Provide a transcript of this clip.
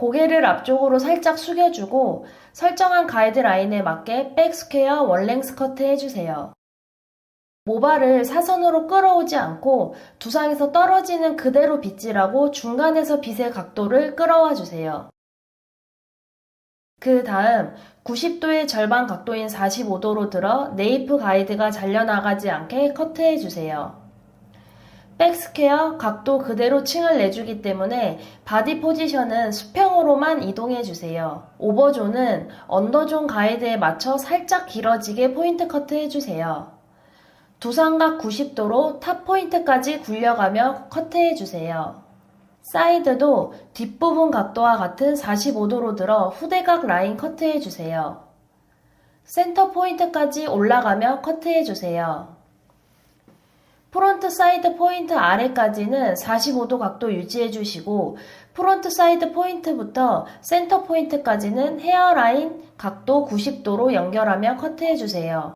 고개를 앞쪽으로 살짝 숙여주고 설정한 가이드라인에 맞게 백스퀘어 원랭 스 커트 해주세요. 모발을 사선으로 끌어오지 않고 두상에서 떨어지는 그대로 빗질하고 중간에서 빗의 각도를 끌어와 주세요. 그 다음 90도의 절반 각도인 45도로 들어 네이프 가이드가 잘려나가지 않게 커트해 주세요. 백스퀘어 각도 그대로 층을 내주기 때문에 바디 포지션은 수평으로만 이동해 주세요. 오버존은 언더존 가이드에 맞춰 살짝 길어지게 포인트 커트 해주세요. 두상각 90도로 탑 포인트까지 굴려가며 커트해 주세요. 사이드도 뒷부분 각도와 같은 45도로 들어 후대각 라인 커트해 주세요. 센터 포인트까지 올라가며 커트해 주세요. 프론트 사이드 포인트 아래까지는 45도 각도 유지해 주시고 프론트 사이드 포인트부터 센터 포인트까지는 헤어라인 각도 90도로 연결하며 커트해 주세요.